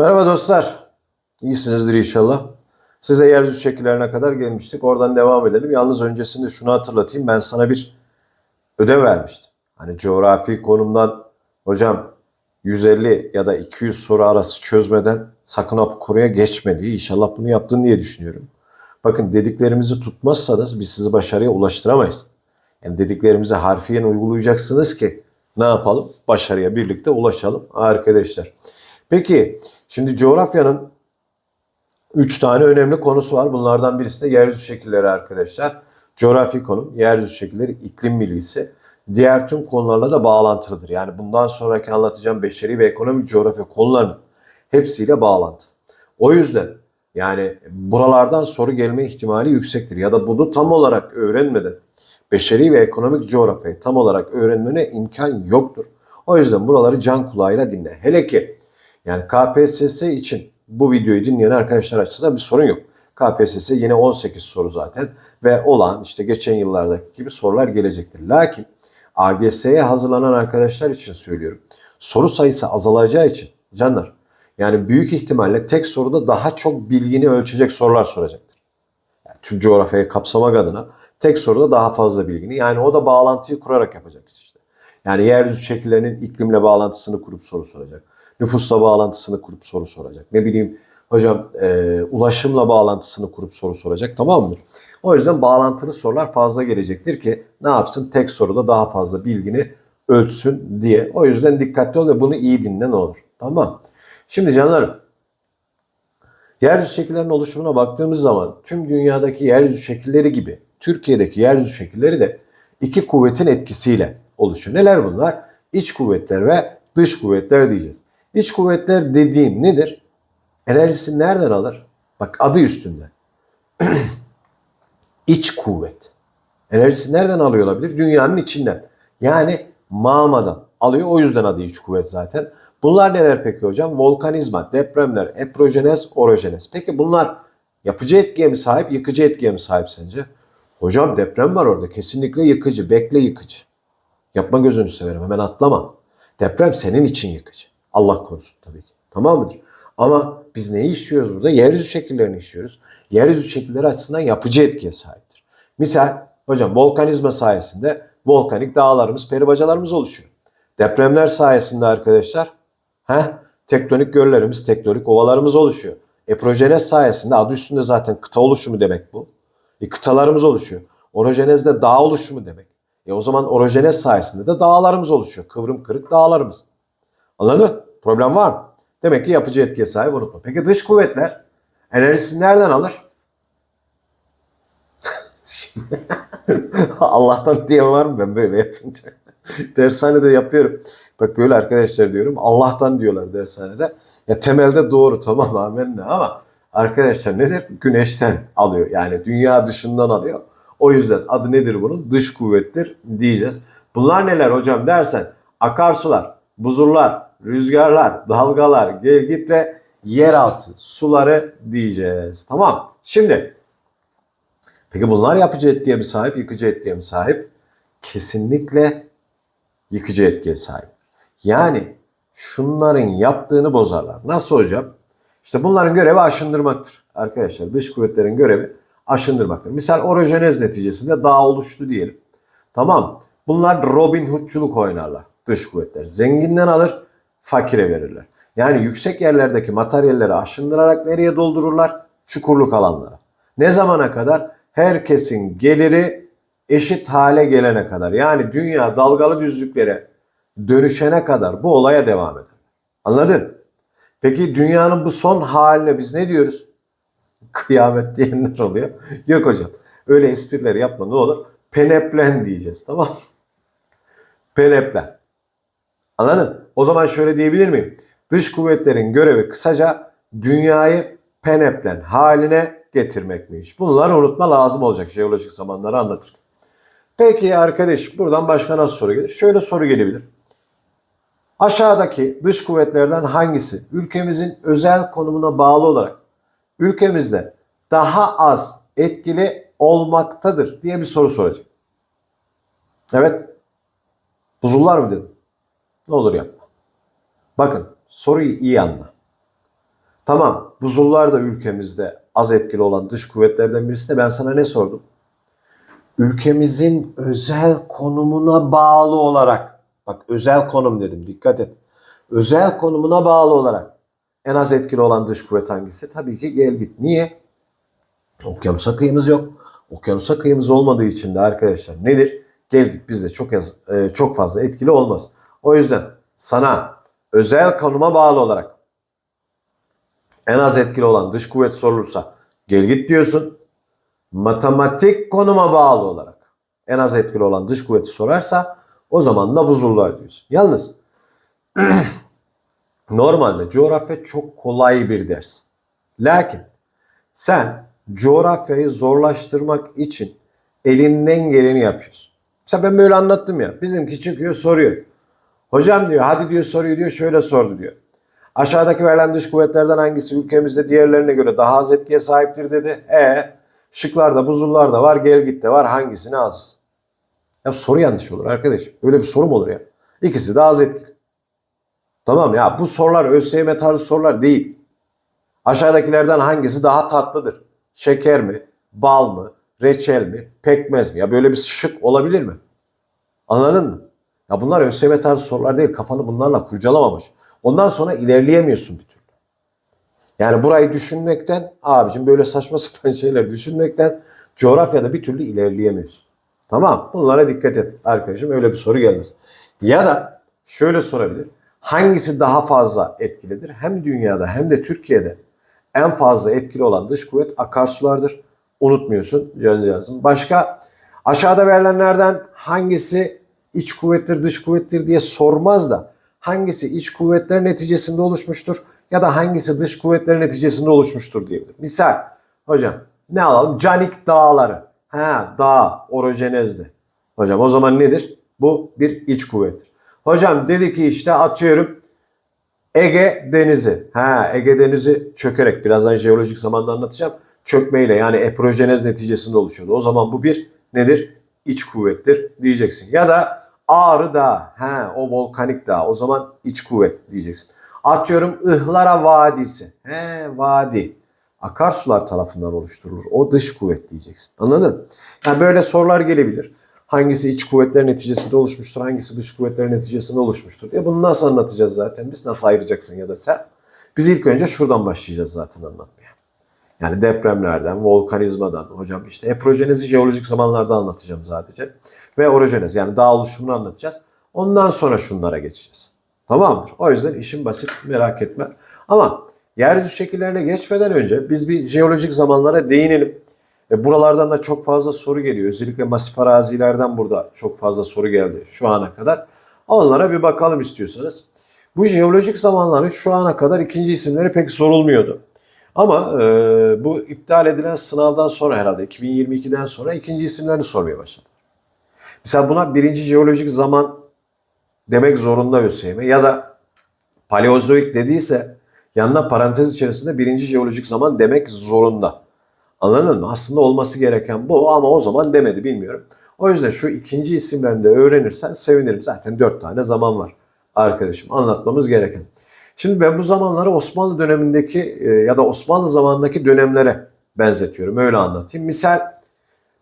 Merhaba dostlar. İyisinizdir inşallah. Size yeryüzü şekillerine kadar gelmiştik. Oradan devam edelim. Yalnız öncesinde şunu hatırlatayım. Ben sana bir ödev vermiştim. Hani coğrafi konumdan hocam 150 ya da 200 soru arası çözmeden sakın konuya geçme diye. İnşallah bunu yaptın diye düşünüyorum. Bakın dediklerimizi tutmazsanız biz sizi başarıya ulaştıramayız. Yani dediklerimizi harfiyen uygulayacaksınız ki ne yapalım? Başarıya birlikte ulaşalım arkadaşlar. Peki şimdi coğrafyanın 3 tane önemli konusu var. Bunlardan birisi de yeryüzü şekilleri arkadaşlar. Coğrafi konum, yeryüzü şekilleri, iklim bilgisi. Diğer tüm konularla da bağlantılıdır. Yani bundan sonraki anlatacağım beşeri ve ekonomik coğrafya konularının hepsiyle bağlantılı. O yüzden yani buralardan soru gelme ihtimali yüksektir. Ya da bunu tam olarak öğrenmeden beşeri ve ekonomik coğrafyayı tam olarak öğrenmene imkan yoktur. O yüzden buraları can kulağıyla dinle. Hele ki yani KPSS için bu videoyu dinleyen arkadaşlar açısından bir sorun yok. KPSS yine 18 soru zaten ve olan işte geçen yıllardaki gibi sorular gelecektir. Lakin AGS'ye hazırlanan arkadaşlar için söylüyorum. Soru sayısı azalacağı için canlar yani büyük ihtimalle tek soruda daha çok bilgini ölçecek sorular soracaktır. Yani tüm coğrafyayı kapsamak adına tek soruda daha fazla bilgini yani o da bağlantıyı kurarak yapacak işte. Yani yeryüzü şekillerinin iklimle bağlantısını kurup soru soracak nüfusla bağlantısını kurup soru soracak. Ne bileyim hocam e, ulaşımla bağlantısını kurup soru soracak tamam mı? O yüzden bağlantılı sorular fazla gelecektir ki ne yapsın tek soruda daha fazla bilgini ölçsün diye. O yüzden dikkatli ol ve bunu iyi dinle ne olur. Tamam. Şimdi canlarım yeryüzü şekillerinin oluşumuna baktığımız zaman tüm dünyadaki yeryüzü şekilleri gibi Türkiye'deki yeryüzü şekilleri de iki kuvvetin etkisiyle oluşuyor. Neler bunlar? İç kuvvetler ve dış kuvvetler diyeceğiz. İç kuvvetler dediğim nedir? Enerjisini nereden alır? Bak adı üstünde. İç kuvvet. Enerjisi nereden alıyor olabilir? Dünyanın içinden. Yani mağmadan alıyor. O yüzden adı iç kuvvet zaten. Bunlar neler peki hocam? Volkanizma, depremler, eprojenez, orojenez. Peki bunlar yapıcı etkiye mi sahip, yıkıcı etkiye mi sahip sence? Hocam deprem var orada. Kesinlikle yıkıcı. Bekle yıkıcı. Yapma gözünü severim. Hemen atlama. Deprem senin için yıkıcı. Allah korusun tabii ki. Tamam mıdır? Ama biz neyi işliyoruz burada? Yeryüzü şekillerini işliyoruz. Yeryüzü şekilleri açısından yapıcı etkiye sahiptir. Misal hocam volkanizma sayesinde volkanik dağlarımız, peribacalarımız oluşuyor. Depremler sayesinde arkadaşlar heh, tektonik göllerimiz, tektonik ovalarımız oluşuyor. Eprojenez sayesinde adı üstünde zaten kıta oluşumu demek bu. E, kıtalarımız oluşuyor. Orojenez de dağ oluşumu demek. E o zaman orojenez sayesinde de dağlarımız oluşuyor. Kıvrım kırık dağlarımız. Anladın? Problem var mı? Demek ki yapıcı etkiye sahip unutma. Peki dış kuvvetler enerjisini nereden alır? Allah'tan diye var mı ben böyle yapınca? Dershanede yapıyorum. Bak böyle arkadaşlar diyorum. Allah'tan diyorlar dershanede. Ya temelde doğru tamam amenna ama arkadaşlar nedir? Güneşten alıyor. Yani dünya dışından alıyor. O yüzden adı nedir bunun? Dış kuvvettir diyeceğiz. Bunlar neler hocam dersen akarsular, buzullar, rüzgarlar, dalgalar, gelgit ve yeraltı suları diyeceğiz. Tamam. Şimdi peki bunlar yapıcı etkiye mi sahip, yıkıcı etkiye mi sahip? Kesinlikle yıkıcı etkiye sahip. Yani şunların yaptığını bozarlar. Nasıl hocam? İşte bunların görevi aşındırmaktır. Arkadaşlar dış kuvvetlerin görevi aşındırmaktır. Misal orojenez neticesinde dağ oluştu diyelim. Tamam. Bunlar Robin Hood'culuk oynarlar dış kuvvetler. Zenginden alır, fakire verirler. Yani yüksek yerlerdeki materyalleri aşındırarak nereye doldururlar? Çukurluk alanlara. Ne zamana kadar? Herkesin geliri eşit hale gelene kadar. Yani dünya dalgalı düzlüklere dönüşene kadar bu olaya devam eder. Anladın? Peki dünyanın bu son haline biz ne diyoruz? Kıyamet diyenler oluyor. Yok hocam. Öyle espriler yapma ne olur. Peneplen diyeceğiz tamam Peneplen. Anladın? O zaman şöyle diyebilir miyim? Dış kuvvetlerin görevi kısaca dünyayı peneplen haline getirmekmiş. Bunları unutma lazım olacak jeolojik zamanları anlatır. Peki arkadaş buradan başka nasıl soru gelir? Şöyle soru gelebilir. Aşağıdaki dış kuvvetlerden hangisi ülkemizin özel konumuna bağlı olarak ülkemizde daha az etkili olmaktadır diye bir soru soracak. Evet. Buzullar mı dedim? Ne olur yapma. Bakın soruyu iyi anla. Tamam buzullar da ülkemizde az etkili olan dış kuvvetlerden birisi de ben sana ne sordum? Ülkemizin özel konumuna bağlı olarak bak özel konum dedim dikkat et. Özel konumuna bağlı olarak en az etkili olan dış kuvvet hangisi? Tabii ki gel git. Niye? Okyanusa kıyımız yok. Okyanusa kıyımız olmadığı için de arkadaşlar nedir? Gel git bizde çok az, e, çok fazla etkili olmaz. O yüzden sana özel konuma bağlı olarak en az etkili olan dış kuvvet sorulursa gel git diyorsun. Matematik konuma bağlı olarak en az etkili olan dış kuvveti sorarsa o zaman da buzullar diyorsun. Yalnız normalde coğrafya çok kolay bir ders. Lakin sen coğrafyayı zorlaştırmak için elinden geleni yapıyorsun. Mesela ben böyle anlattım ya. Bizimki çıkıyor soruyor. Hocam diyor hadi diyor soruyu diyor şöyle sordu diyor. Aşağıdaki verilen dış kuvvetlerden hangisi ülkemizde diğerlerine göre daha az etkiye sahiptir dedi. E şıklarda buzullar da var gel git de var hangisini alacağız? Ya soru yanlış olur arkadaş. Böyle bir soru mu olur ya? İkisi de az etkili. Tamam ya bu sorular ÖSYM tarzı sorular değil. Aşağıdakilerden hangisi daha tatlıdır? Şeker mi? Bal mı? Reçel mi? Pekmez mi? Ya böyle bir şık olabilir mi? Anladın mı? Ya bunlar ÖSYM tarzı sorular değil. Kafanı bunlarla kurcalamamış. Ondan sonra ilerleyemiyorsun bir türlü. Yani burayı düşünmekten abicim böyle saçma sapan şeyler düşünmekten coğrafyada bir türlü ilerleyemiyorsun. Tamam bunlara dikkat et arkadaşım öyle bir soru gelmez. Ya da şöyle sorabilir. Hangisi daha fazla etkilidir? Hem dünyada hem de Türkiye'de en fazla etkili olan dış kuvvet akarsulardır. Unutmuyorsun lazım. Başka aşağıda verilenlerden hangisi iç kuvvettir dış kuvvettir diye sormaz da hangisi iç kuvvetler neticesinde oluşmuştur ya da hangisi dış kuvvetler neticesinde oluşmuştur diyebilir. Misal hocam ne alalım? Canik dağları. Ha dağ orojenezdi. Hocam o zaman nedir? Bu bir iç kuvvettir. Hocam dedi ki işte atıyorum Ege Denizi. Ha Ege Denizi çökerek birazdan jeolojik zamanda anlatacağım. Çökmeyle yani eprojenez neticesinde oluşuyordu. O zaman bu bir nedir? İç kuvvettir diyeceksin. Ya da Ağrı Dağı. Ha o volkanik dağ. O zaman iç kuvvet diyeceksin. Atıyorum Ihlara Vadisi. He vadi. Akarsular tarafından oluşturulur. O dış kuvvet diyeceksin. Anladın? Yani böyle sorular gelebilir. Hangisi iç kuvvetler neticesinde oluşmuştur, hangisi dış kuvvetler neticesinde oluşmuştur diye. Bunu nasıl anlatacağız zaten biz? Nasıl ayıracaksın ya da sen? Biz ilk önce şuradan başlayacağız zaten anlatmaya. Yani depremlerden, volkanizmadan, hocam işte eprojenezi jeolojik zamanlarda anlatacağım sadece. Ve orojenez yani dağ oluşumunu anlatacağız. Ondan sonra şunlara geçeceğiz. Tamamdır. O yüzden işin basit merak etme. Ama yeryüzü şekillerine geçmeden önce biz bir jeolojik zamanlara değinelim. E buralardan da çok fazla soru geliyor. Özellikle masif arazilerden burada çok fazla soru geldi şu ana kadar. Onlara bir bakalım istiyorsanız. Bu jeolojik zamanların şu ana kadar ikinci isimleri pek sorulmuyordu. Ama e, bu iptal edilen sınavdan sonra herhalde 2022'den sonra ikinci isimlerini sormaya başladı. Mesela buna birinci jeolojik zaman demek zorunda ÖSYM ya da paleozoik dediyse yanına parantez içerisinde birinci jeolojik zaman demek zorunda. Anladın mı? Aslında olması gereken bu ama o zaman demedi bilmiyorum. O yüzden şu ikinci isimlerini de öğrenirsen sevinirim. Zaten dört tane zaman var arkadaşım anlatmamız gereken. Şimdi ben bu zamanları Osmanlı dönemindeki e, ya da Osmanlı zamanındaki dönemlere benzetiyorum. Öyle anlatayım. Misal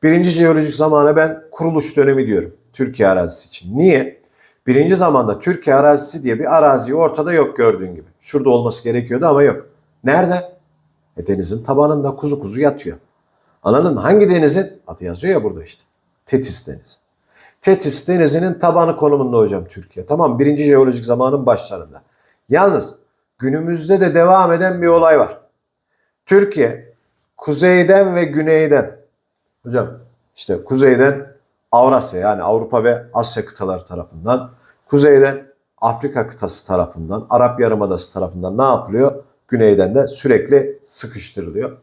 birinci jeolojik zamana ben kuruluş dönemi diyorum. Türkiye arazisi için. Niye? Birinci zamanda Türkiye arazisi diye bir arazi ortada yok gördüğün gibi. Şurada olması gerekiyordu ama yok. Nerede? E denizin tabanında kuzu kuzu yatıyor. Anladın mı? Hangi denizin? Adı yazıyor ya burada işte. Tetis Denizi. Tetis Denizi'nin tabanı konumunda hocam Türkiye. Tamam birinci jeolojik zamanın başlarında. Yalnız günümüzde de devam eden bir olay var. Türkiye kuzeyden ve güneyden hocam işte kuzeyden Avrasya yani Avrupa ve Asya kıtaları tarafından, kuzeyden Afrika kıtası tarafından, Arap Yarımadası tarafından ne yapılıyor? Güneyden de sürekli sıkıştırılıyor.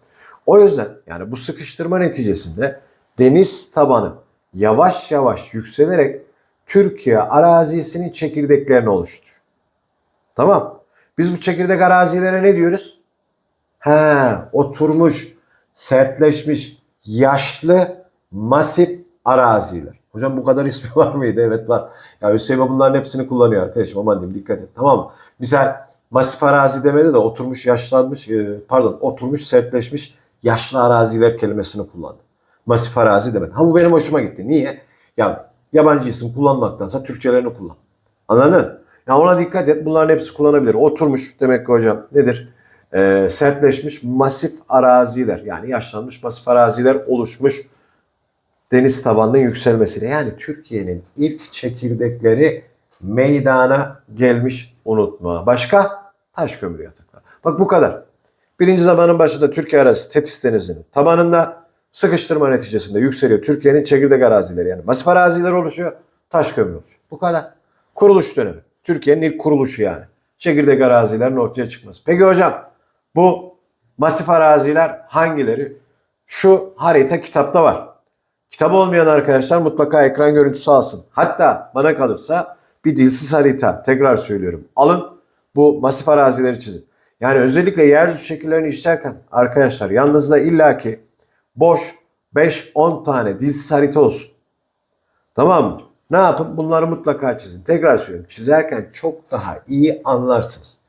O yüzden yani bu sıkıştırma neticesinde deniz tabanı yavaş yavaş yükselerek Türkiye arazisinin çekirdeklerini oluşturuyor. Tamam. Biz bu çekirdek arazilere ne diyoruz? He, oturmuş, sertleşmiş, yaşlı, masif araziler. Hocam bu kadar ismi var mıydı? Evet var. Ya ÖSYM bunların hepsini kullanıyor arkadaşım. Aman diyeyim dikkat et. Tamam mı? Misal masif arazi demede de oturmuş yaşlanmış e, pardon oturmuş sertleşmiş yaşlı araziler kelimesini kullandı. Masif arazi demedi. Ha bu benim hoşuma gitti. Niye? Ya yabancı isim kullanmaktansa Türkçelerini kullan. Anladın? Ya ona dikkat et. Bunların hepsi kullanabilir. Oturmuş demek ki hocam nedir? Ee, sertleşmiş masif araziler yani yaşlanmış masif araziler oluşmuş deniz tabanının yükselmesiyle. Yani Türkiye'nin ilk çekirdekleri meydana gelmiş unutma. Başka? Taş kömürü yatakları. Bak bu kadar. Birinci zamanın başında Türkiye arası Tetis Denizi'nin tabanında sıkıştırma neticesinde yükseliyor. Türkiye'nin çekirdek arazileri yani masif araziler oluşuyor. Taş kömürü oluşuyor. Bu kadar. Kuruluş dönemi. Türkiye'nin ilk kuruluşu yani. Çekirdek arazilerin ortaya çıkması. Peki hocam bu masif araziler hangileri? Şu harita kitapta var. Kitap olmayan arkadaşlar mutlaka ekran görüntüsü alsın. Hatta bana kalırsa bir dilsiz harita tekrar söylüyorum. Alın bu masif arazileri çizin. Yani özellikle yeryüzü şekillerini işlerken arkadaşlar yanınızda illaki boş 5-10 tane dilsiz harita olsun. Tamam mı? Ne yapın? Bunları mutlaka çizin. Tekrar söylüyorum. Çizerken çok daha iyi anlarsınız.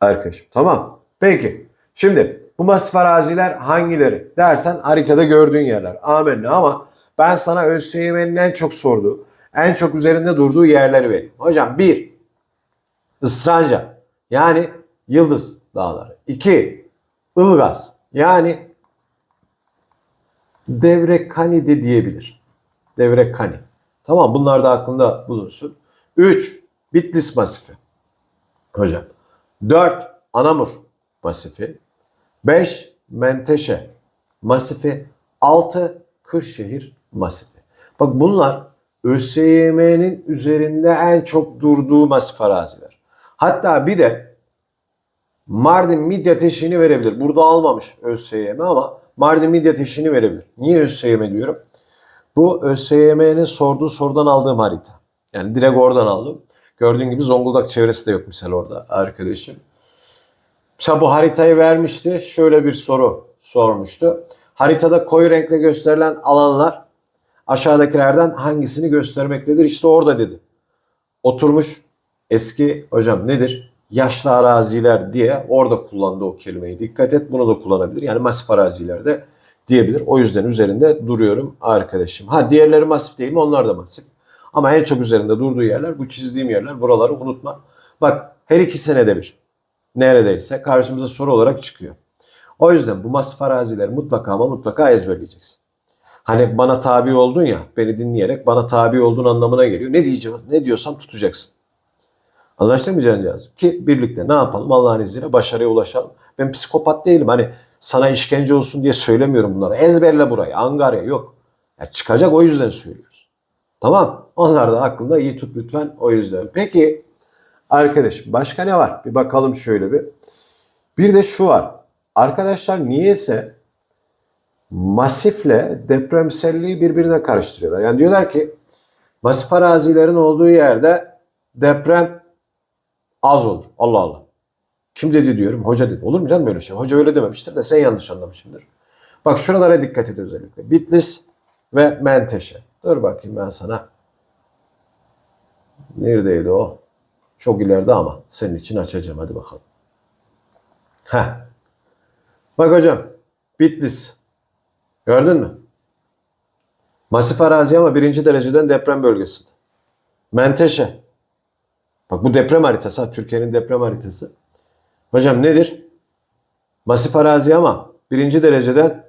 Arkadaşım. Tamam. Peki. Şimdi bu masif araziler hangileri dersen haritada gördüğün yerler. Amenna ama ben sana ÖSYM'nin en çok sorduğu, en çok üzerinde durduğu yerleri vereyim. Hocam bir, Istranca yani Yıldız Dağları. İki, Ilgaz yani Devrekani de diyebilir. Devrekani. Tamam bunlar da aklında bulunsun. 3. Bitlis Masifi. Hocam. 4. Anamur Masifi. 5. Menteşe Masifi. 6. Kırşehir Masifi. Bak bunlar ÖSYM'nin üzerinde en çok durduğu masif araziler. Hatta bir de Mardin Midye Teşiğini verebilir. Burada almamış ÖSYM ama Mardin Midye Teşiğini verebilir. Niye ÖSYM diyorum? Bu ÖSYM'nin sorduğu sorudan aldığım harita. Yani direkt oradan aldım. Gördüğün gibi Zonguldak çevresi de yok misal orada arkadaşım. Mesela bu haritayı vermişti. Şöyle bir soru sormuştu. Haritada koyu renkle gösterilen alanlar aşağıdakilerden hangisini göstermektedir? İşte orada dedi. Oturmuş eski hocam nedir? Yaşlı araziler diye orada kullandı o kelimeyi. Dikkat et bunu da kullanabilir. Yani masif arazilerde diyebilir. O yüzden üzerinde duruyorum arkadaşım. Ha diğerleri masif değil mi? Onlar da masif. Ama en çok üzerinde durduğu yerler bu çizdiğim yerler. Buraları unutma. Bak her iki senede bir neredeyse karşımıza soru olarak çıkıyor. O yüzden bu masif arazileri mutlaka ama mutlaka ezberleyeceksin. Hani bana tabi oldun ya, beni dinleyerek bana tabi olduğun anlamına geliyor. Ne diyeceğim, ne diyorsam tutacaksın. Anlaştık mı cancağızım? Ki birlikte ne yapalım Allah'ın izniyle başarıya ulaşalım. Ben psikopat değilim. Hani sana işkence olsun diye söylemiyorum bunları. Ezberle burayı. Angarya yok. Ya çıkacak o yüzden söylüyoruz. Tamam. Onlar da aklında iyi tut lütfen o yüzden. Peki arkadaşım başka ne var? Bir bakalım şöyle bir. Bir de şu var. Arkadaşlar niyeyse masifle depremselliği birbirine karıştırıyorlar. Yani diyorlar ki masif arazilerin olduğu yerde deprem az olur. Allah Allah. Kim dedi diyorum? Hoca dedi. Olur mu canım böyle şey? Hoca öyle dememiştir de sen yanlış anlamışsındır. Bak şuralara dikkat et özellikle. Bitlis ve Menteşe. Dur bakayım ben sana. Neredeydi o? Çok ileride ama senin için açacağım. Hadi bakalım. Heh. Bak hocam. Bitlis. Gördün mü? Masif arazi ama birinci dereceden deprem bölgesinde. Menteşe. Bak bu deprem haritası. ha, Türkiye'nin deprem haritası. Hocam nedir? Masif arazi ama birinci dereceden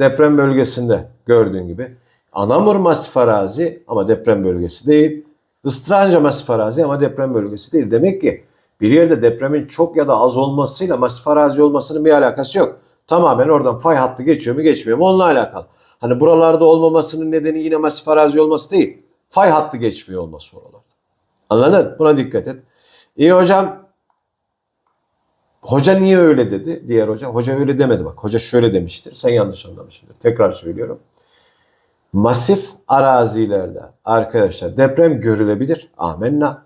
deprem bölgesinde gördüğün gibi. Anamur masif arazi ama deprem bölgesi değil. Istranca masif arazi ama deprem bölgesi değil. Demek ki bir yerde depremin çok ya da az olmasıyla masif arazi olmasının bir alakası yok. Tamamen oradan fay hattı geçiyor mu geçmiyor mu onunla alakalı. Hani buralarda olmamasının nedeni yine masif arazi olması değil. Fay hattı geçmiyor olması oralarda. Anladın? Buna dikkat et. İyi hocam Hoca niye öyle dedi? Diğer hoca. Hoca öyle demedi bak. Hoca şöyle demiştir. Sen yanlış anlamışsındır. Tekrar söylüyorum. Masif arazilerde arkadaşlar deprem görülebilir. Amenna.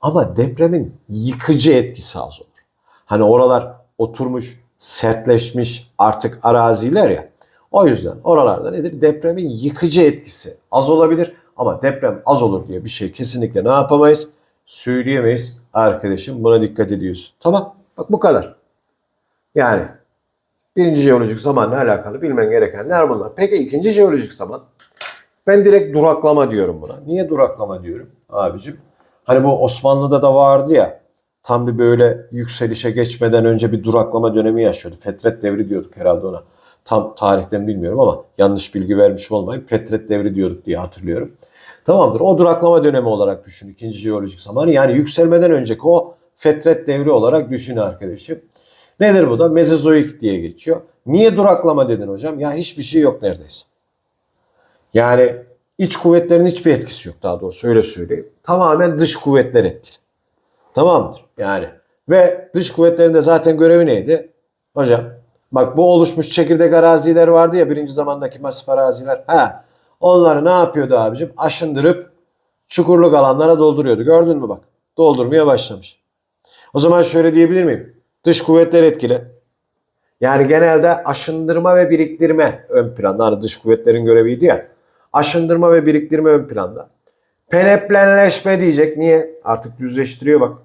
Ama depremin yıkıcı etkisi az olur. Hani oralar oturmuş, sertleşmiş artık araziler ya. O yüzden oralarda nedir? Depremin yıkıcı etkisi az olabilir. Ama deprem az olur diye bir şey kesinlikle ne yapamayız? Söyleyemeyiz arkadaşım. Buna dikkat ediyorsun. Tamam. Bak bu kadar. Yani birinci jeolojik zamanla alakalı bilmen gerekenler bunlar. Peki ikinci jeolojik zaman ben direkt duraklama diyorum buna. Niye duraklama diyorum abicim? Hani bu Osmanlı'da da vardı ya tam bir böyle yükselişe geçmeden önce bir duraklama dönemi yaşıyordu. Fetret devri diyorduk herhalde ona. Tam tarihten bilmiyorum ama yanlış bilgi vermiş olmayayım. Fetret devri diyorduk diye hatırlıyorum. Tamamdır. O duraklama dönemi olarak düşün. ikinci jeolojik zamanı. Yani yükselmeden önceki o fetret devri olarak düşün arkadaşım. Nedir bu da? Mezozoik diye geçiyor. Niye duraklama dedin hocam? Ya hiçbir şey yok neredeyse. Yani iç kuvvetlerin hiçbir etkisi yok daha doğrusu öyle söyleyeyim. Tamamen dış kuvvetler etkili. Tamamdır yani. Ve dış kuvvetlerin de zaten görevi neydi? Hocam bak bu oluşmuş çekirdek araziler vardı ya birinci zamandaki masif araziler. Ha, onları ne yapıyordu abicim? Aşındırıp çukurluk alanlara dolduruyordu. Gördün mü bak? Doldurmaya başlamış. O zaman şöyle diyebilir miyim? Dış kuvvetler etkili. Yani genelde aşındırma ve biriktirme ön planda. Hani dış kuvvetlerin göreviydi ya. Aşındırma ve biriktirme ön planda. Peneplenleşme diyecek. Niye? Artık düzleştiriyor bak.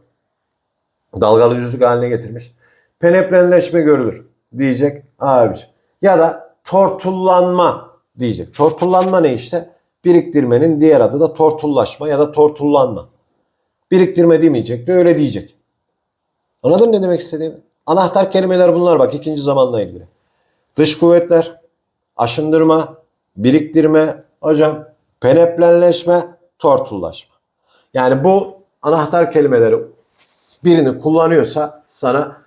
Dalgalı düzlük haline getirmiş. Peneplenleşme görülür diyecek abiciğim. Ya da tortullanma diyecek. Tortullanma ne işte? Biriktirmenin diğer adı da tortullaşma ya da tortullanma. Biriktirme demeyecek de öyle diyecek. Anladın ne demek istediğimi? Anahtar kelimeler bunlar bak ikinci zamanla ilgili. Dış kuvvetler, aşındırma, biriktirme, hocam peneplenleşme, tortullaşma. Yani bu anahtar kelimeleri birini kullanıyorsa sana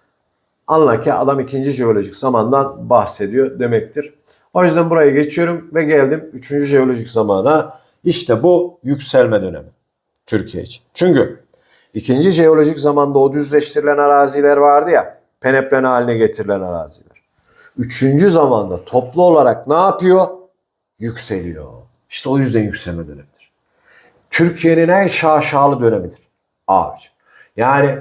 anla ki adam ikinci jeolojik zamandan bahsediyor demektir. O yüzden buraya geçiyorum ve geldim üçüncü jeolojik zamana. İşte bu yükselme dönemi Türkiye için. Çünkü ikinci jeolojik zamanda o düzleştirilen araziler vardı ya peneplen haline getirilen araziler. Üçüncü zamanda toplu olarak ne yapıyor? Yükseliyor. İşte o yüzden yükselme dönemidir. Türkiye'nin en şaşalı dönemidir. Abiciğim. Yani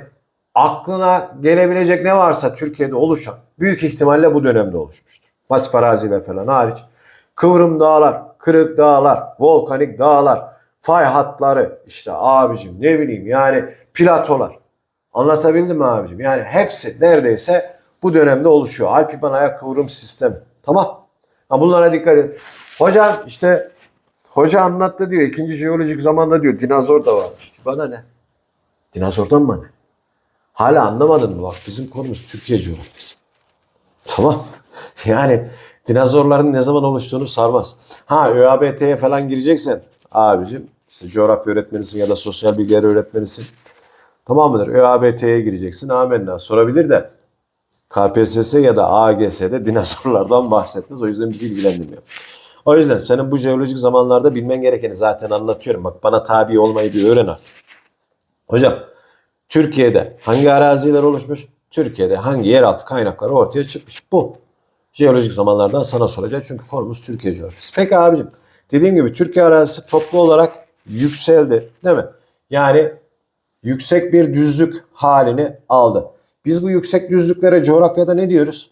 aklına gelebilecek ne varsa Türkiye'de oluşan büyük ihtimalle bu dönemde oluşmuştur. Masif araziler falan hariç. Kıvrım dağlar, kırık dağlar, volkanik dağlar, fay hatları işte abicim ne bileyim yani platolar. Anlatabildim mi abicim? Yani hepsi neredeyse bu dönemde oluşuyor. Alpiban ayak kıvrım sistemi. Tamam. Ha bunlara dikkat edin. Hocam işte hoca anlattı diyor. ikinci jeolojik zamanda diyor dinozor da varmış. Bana ne? Dinozordan mı ne? Hala anlamadın mı? Bak bizim konumuz Türkiye coğrafyası. Tamam. Yani dinozorların ne zaman oluştuğunu sarmaz. Ha ÖABT'ye falan gireceksen abicim işte coğrafya öğretmenisin ya da sosyal bilgiler öğretmenisin. Tamam mıdır? ÖABT'ye gireceksin. Amenna. Sorabilir de KPSS ya da AGS'de dinozorlardan bahsetmez. O yüzden bizi ilgilendirmiyor. O yüzden senin bu jeolojik zamanlarda bilmen gerekeni zaten anlatıyorum. Bak bana tabi olmayı bir öğren artık. Hocam Türkiye'de hangi araziler oluşmuş? Türkiye'de hangi yeraltı kaynakları ortaya çıkmış? Bu. Jeolojik zamanlardan sana soracak çünkü konumuz Türkiye coğrafyası. Peki abicim dediğim gibi Türkiye arazisi toplu olarak yükseldi değil mi? Yani yüksek bir düzlük halini aldı. Biz bu yüksek düzlüklere coğrafyada ne diyoruz?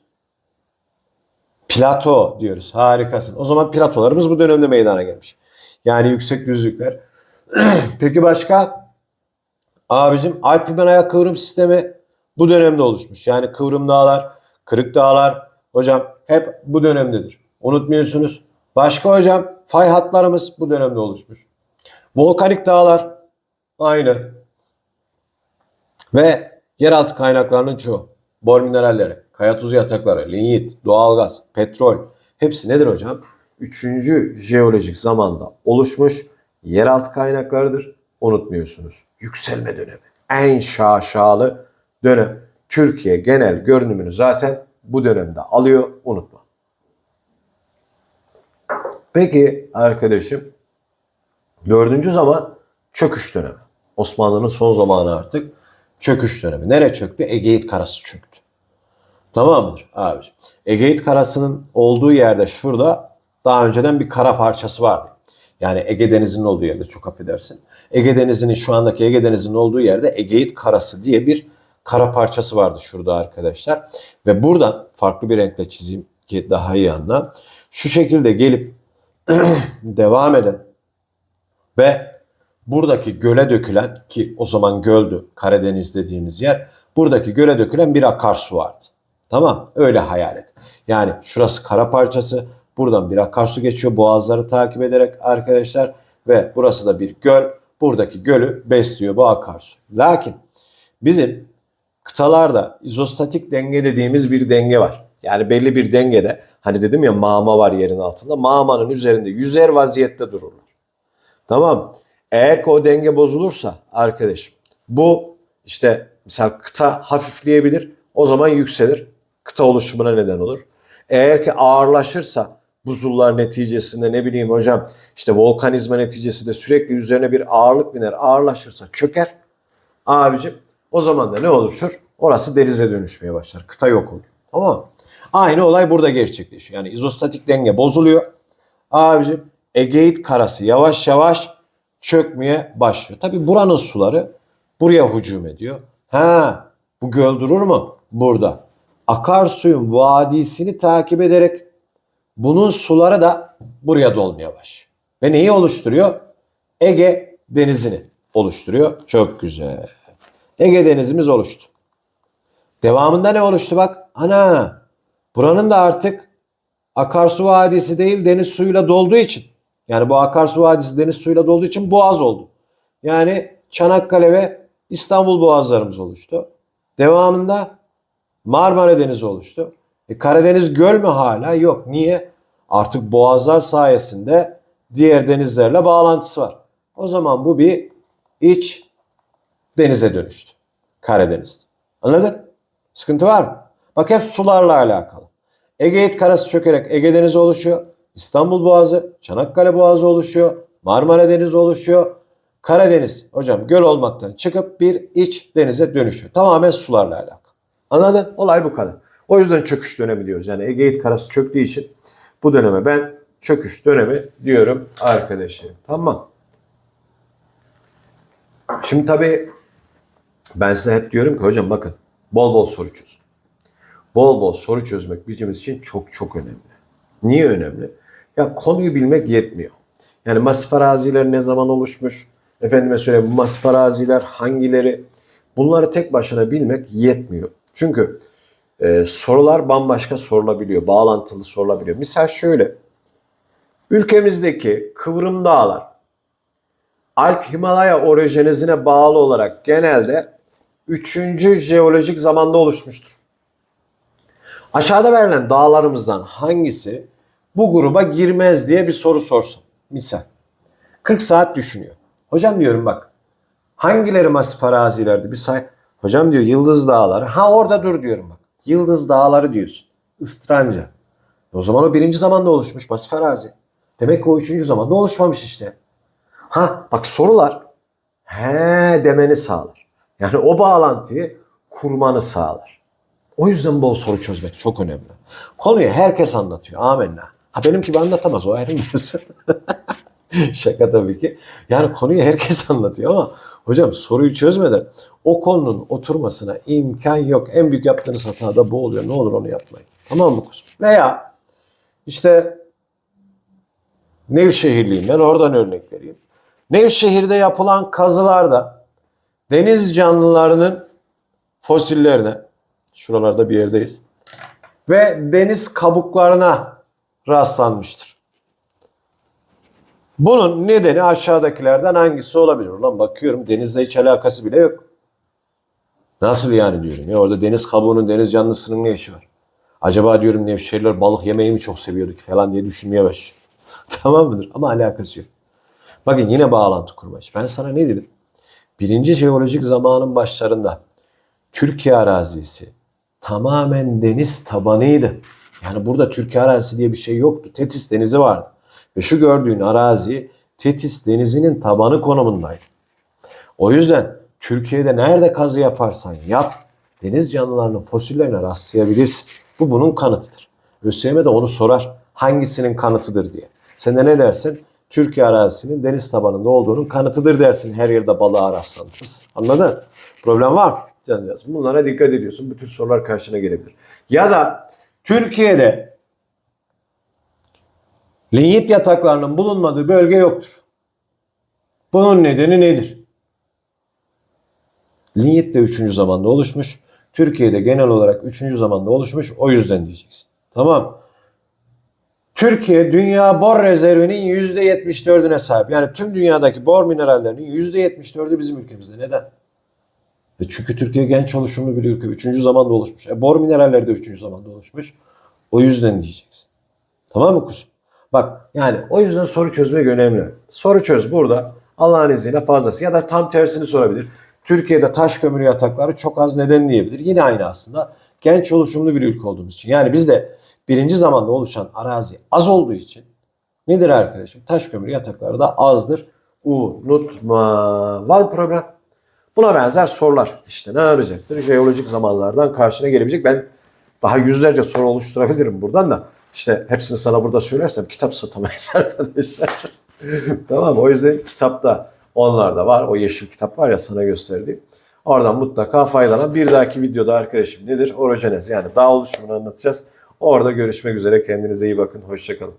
Plato diyoruz. Harikasın. O zaman platolarımız bu dönemde meydana gelmiş. Yani yüksek düzlükler. Peki başka? Abicim Alp ayak kıvrım sistemi bu dönemde oluşmuş. Yani kıvrım dağlar, kırık dağlar hocam hep bu dönemdedir. Unutmuyorsunuz. Başka hocam fay hatlarımız bu dönemde oluşmuş. Volkanik dağlar aynı. Ve yeraltı kaynaklarının çoğu. Bor mineralleri, kaya tuzu yatakları, linyit, doğalgaz, petrol hepsi nedir hocam? Üçüncü jeolojik zamanda oluşmuş yeraltı kaynaklarıdır. Unutmuyorsunuz. Yükselme dönemi. En şaşalı dönem. Türkiye genel görünümünü zaten bu dönemde alıyor. Unutma. Peki arkadaşım dördüncü zaman çöküş dönemi. Osmanlı'nın son zamanı artık çöküş dönemi. Nereye çöktü? Egeit Karası çöktü. Tamamdır abiciğim. Egeit Karası'nın olduğu yerde şurada daha önceden bir kara parçası vardı. Yani Ege Denizi'nin olduğu yerde çok affedersin. Ege Denizi'nin şu andaki Ege Denizi'nin olduğu yerde Egeit Karası diye bir kara parçası vardı şurada arkadaşlar. Ve buradan farklı bir renkle çizeyim ki daha iyi anla. Şu şekilde gelip devam eden ve buradaki göle dökülen ki o zaman göldü Karadeniz dediğimiz yer buradaki göle dökülen bir akarsu vardı. Tamam öyle hayal et. Yani şurası kara parçası. Buradan bir akarsu geçiyor boğazları takip ederek arkadaşlar. Ve burası da bir göl. Buradaki gölü besliyor bu akarsu. Lakin bizim kıtalarda izostatik denge dediğimiz bir denge var. Yani belli bir dengede hani dedim ya mağma var yerin altında. Mağmanın üzerinde yüzer vaziyette dururlar. Tamam. Eğer ki o denge bozulursa arkadaşım bu işte mesela kıta hafifleyebilir. O zaman yükselir. Kıta oluşumuna neden olur. Eğer ki ağırlaşırsa buzullar neticesinde ne bileyim hocam işte volkanizma neticesinde sürekli üzerine bir ağırlık biner. Ağırlaşırsa çöker. Abicim o zaman da ne oluşur? Orası denize dönüşmeye başlar. Kıta yok olur. Tamam mı? Aynı olay burada gerçekleşiyor. Yani izostatik denge bozuluyor. Abicim Egeit karası yavaş yavaş çökmeye başlıyor. Tabi buranın suları buraya hücum ediyor. Ha, bu göl durur mu? Burada. Akarsuyun vadisini takip ederek bunun suları da buraya dolmaya başlıyor. Ve neyi oluşturuyor? Ege denizini oluşturuyor. Çok güzel. Ege denizimiz oluştu. Devamında ne oluştu bak? Ana buranın da artık akarsu vadisi değil deniz suyuyla dolduğu için yani bu akarsu vadisi deniz suyuyla dolduğu için boğaz oldu. Yani Çanakkale ve İstanbul boğazlarımız oluştu. Devamında Marmara Denizi oluştu. E Karadeniz göl mü hala? Yok. Niye? Artık boğazlar sayesinde diğer denizlerle bağlantısı var. O zaman bu bir iç denize dönüştü. Karadeniz'de. Anladın? Sıkıntı var mı? Bak hep sularla alakalı. Egeit karası çökerek Ege Denizi oluşuyor. İstanbul Boğazı, Çanakkale Boğazı oluşuyor. Marmara Denizi oluşuyor. Karadeniz hocam göl olmaktan çıkıp bir iç denize dönüşüyor. Tamamen sularla alakalı. Anladın? Olay bu kadar. O yüzden çöküş dönemi diyoruz. Yani Egeit karası çöktüğü için bu döneme ben çöküş dönemi diyorum arkadaşlarım. Tamam. Şimdi tabii ben size hep diyorum ki hocam bakın bol bol soru çözün. Bol bol soru çözmek bizim için çok çok önemli. Niye önemli? Ya konuyu bilmek yetmiyor. Yani masif araziler ne zaman oluşmuş? Efendime söyleyeyim bu masif araziler hangileri? Bunları tek başına bilmek yetmiyor. Çünkü e, sorular bambaşka sorulabiliyor. Bağlantılı sorulabiliyor. Misal şöyle. Ülkemizdeki kıvrım dağlar Alp Himalaya orojenezine bağlı olarak genelde 3. jeolojik zamanda oluşmuştur. Aşağıda verilen dağlarımızdan hangisi bu gruba girmez diye bir soru sorsam. Misal. 40 saat düşünüyor. Hocam diyorum bak. Hangileri masif arazilerdi? Bir say. Hocam diyor Yıldız Dağları. Ha orada dur diyorum bak. Yıldız Dağları diyorsun. Istranca. O zaman o birinci zamanda oluşmuş masif arazi. Demek ki o üçüncü zamanda oluşmamış işte. Ha bak sorular he demeni sağlar. Yani o bağlantıyı kurmanı sağlar. O yüzden bol soru çözmek çok önemli. Konuyu herkes anlatıyor. Amenna. Ha benim gibi anlatamaz o ayrı mevzu. Şaka tabii ki. Yani konuyu herkes anlatıyor ama hocam soruyu çözmeden o konunun oturmasına imkan yok. En büyük yaptığınız hata da bu oluyor. Ne olur onu yapmayın. Tamam mı kuzum? Veya işte Nevşehirliyim ben oradan örnek vereyim. Nevşehir'de yapılan kazılarda deniz canlılarının fosillerine şuralarda bir yerdeyiz ve deniz kabuklarına rastlanmıştır. Bunun nedeni aşağıdakilerden hangisi olabilir? Ulan bakıyorum denizle hiç alakası bile yok. Nasıl yani diyorum ya orada deniz kabuğunun deniz canlısının ne işi var? Acaba diyorum Nevşehirler balık yemeyi mi çok seviyordu ki falan diye düşünmeye başlıyorum. tamam mıdır? Ama alakası yok. Bakın yine bağlantı kurmaç. Ben sana ne dedim? Birinci jeolojik zamanın başlarında Türkiye arazisi tamamen deniz tabanıydı. Yani burada Türkiye arazisi diye bir şey yoktu. Tetis denizi vardı. Ve şu gördüğün arazi Tetis denizinin tabanı konumundaydı. O yüzden Türkiye'de nerede kazı yaparsan yap deniz canlılarının fosillerine rastlayabilirsin. Bu bunun kanıtıdır. ÖSYM de onu sorar. Hangisinin kanıtıdır diye. Sen de ne dersin? Türkiye arazisinin deniz tabanında olduğunun kanıtıdır dersin. Her yerde balığa rastlanırız. Anladın? Problem var mı? Canım Bunlara dikkat ediyorsun. Bu tür sorular karşına gelebilir. Ya da Türkiye'de linyit yataklarının bulunmadığı bölge yoktur. Bunun nedeni nedir? Linyit de 3. zamanda oluşmuş. Türkiye'de genel olarak 3. zamanda oluşmuş o yüzden diyeceksin. Tamam. Türkiye dünya bor rezervinin %74'üne sahip. Yani tüm dünyadaki bor minerallerinin %74'ü bizim ülkemizde. Neden? Çünkü Türkiye genç oluşumlu bir ülke. Üçüncü zamanda oluşmuş. E, bor mineralleri de üçüncü zamanda oluşmuş. O yüzden diyeceksin. Tamam mı kuzum? Bak yani o yüzden soru çözmek önemli. Soru çöz burada. Allah'ın izniyle fazlası. Ya da tam tersini sorabilir. Türkiye'de taş kömürü yatakları çok az neden diyebilir. Yine aynı aslında. Genç oluşumlu bir ülke olduğumuz için. Yani bizde birinci zamanda oluşan arazi az olduğu için nedir arkadaşım? Taş kömürü yatakları da azdır. Unutma. Var problem? Buna benzer sorular. İşte ne yapacaktır? Jeolojik zamanlardan karşına gelebilecek. Ben daha yüzlerce soru oluşturabilirim buradan da. İşte hepsini sana burada söylersem kitap satamayız arkadaşlar. tamam? O yüzden kitapta onlar da var. O yeşil kitap var ya sana gösterdiğim. Oradan mutlaka faydalan. Bir dahaki videoda arkadaşım nedir? Orojenez yani dağ oluşumunu anlatacağız. Orada görüşmek üzere. Kendinize iyi bakın. Hoşçakalın.